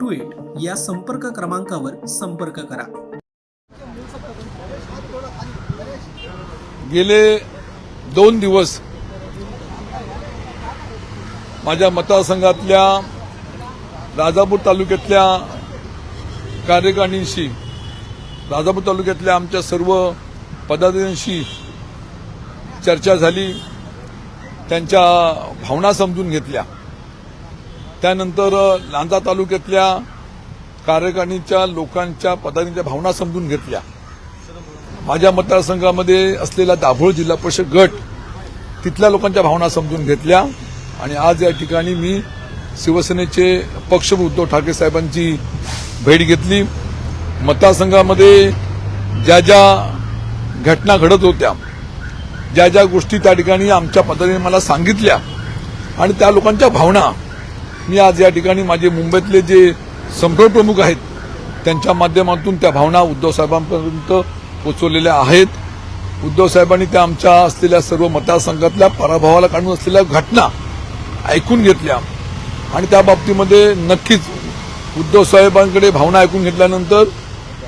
two eight या संपर्क क्रमांकावर संपर्क करा. गेले दोन दिवस माझ्या मतदारसंघातल्या राजापूर तालुक्यातल्या कार्यकारिणींशी राजापूर तालुक्यातल्या आमच्या सर्व पदाधिकाऱ्यांशी चर्चा झाली त्यांच्या भावना समजून घेतल्या. त्यानंतर लांजा तालुक्यातल्या कार्यकारिणीच्या लोकांच्या पदाधिकाऱ्यांच्या भावना समजून घेतल्या. माझ्या मतदारसंघामध्ये असलेला दाभोळ जिल्हा परिषद गट तिथल्या लोकांच्या भावना समजून घेतल्या आणि आज या ठिकाणी मी शिवसेनेचे पक्ष उद्धव ठाकरे साहेबांची भेट घेतली. मतदारसंघामध्ये ज्या ज्या घटना घडत होत्या ज्या ज्या गोष्टी त्या ठिकाणी आमच्या पद्धतीने मला सांगितल्या आणि त्या लोकांच्या भावना मी आज या ठिकाणी माझे मुंबईतले जे संपर्क प्रमुख आहेत त्यांच्या माध्यमातून त्या भावना उद्धव साहेबांपर्यंत पोचवलेल्या आहेत. उद्धव साहेबांनी त्या आमच्या असलेल्या सर्व मतदारसंघातल्या पराभवाला काढून असलेल्या घटना ऐकून घेतल्या. आणि त्या बाबतीमध्ये नक्कीच उद्धव साहेबांकडे भावना ऐकून घेतल्यानंतर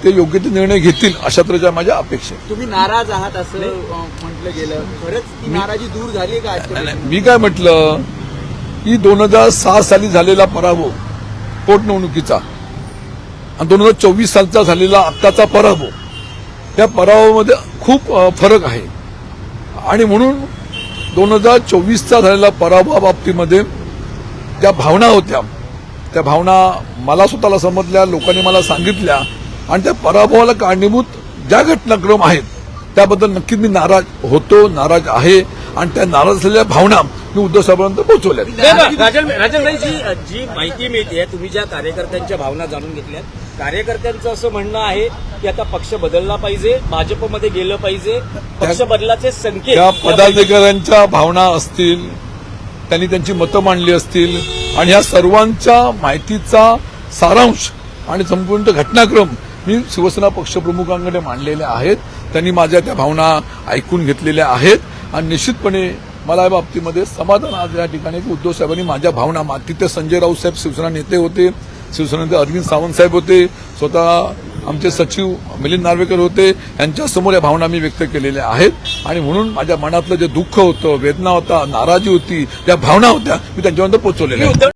ते योग्य ते निर्णय घेतील अशा तऱ्हेच्या माझ्या अपेक्षा. तुम्ही नाराज आहात असं म्हटलं गेलं. खरंच नाराजी दूर झाली का मी काय म्हटलं? की दोन हजार सहा साली झालेला पराभव पोटनिवडणुकीचा आणि दोन हजार चोवीस सालचा झालेला आत्ताचा पराभव त्या पराभवामध्ये खूप फरक आहे. आणि म्हणून दोन हजार चोवीसचा झालेला पराभवाबाबतीमध्ये ज्या भावना होत्या त्या भावना मला स्वतःला समजल्या लोकांनी मला सांगितल्या आणि त्या पराभवाला कारणीभूत ज्या घटनाक्रम आहेत त्याबद्दल नक्कीच मी नाराज होतो नाराज आहे आणि त्या नाराज असलेल्या भावना मी उद्धव साहेबांपर्यंत पोहोचवल्या राजन राजनभाई जी जी माहिती मिळते तुम्ही ज्या कार्यकर्त्यांच्या भावना जाणून घेतल्यात कार्यकर्त्यांचं असं म्हणणं आहे की आता पक्ष बदलला पाहिजे भाजपमध्ये गेलं पाहिजे पक्ष बदलाचे संकेत पदाधिकाऱ्यांच्या भावना असतील त्यांनी त्यांची मतं मांडली असतील आणि ह्या सर्वांच्या माहितीचा सारांश आणि संपूर्ण घटनाक्रम मी शिवसेना पक्षप्रमुखांकडे मांडलेले आहेत. त्यांनी माझ्या त्या भावना ऐकून घेतलेल्या आहेत. आणि निश्चितपणे मला या बाबतीमध्ये समाधान आज या ठिकाणी की उद्धव साहेबांनी माझ्या भावना मा- तिथे संजय राऊत साहेब शिवसेना नेते होते शिवसेना नेते अरविंद सावंत साहेब होते स्वतः आमचे सचिव मिलिंद नार्वेकर होते यांच्यासमोर या भावना मी व्यक्त केलेल्या आहेत. आणि म्हणून माझ्या मनातलं जे दुःख होतं वेदना होता नाराजी होती त्या भावना होत्या मी त्यांच्यापर्यंत पोहोचवलेल्या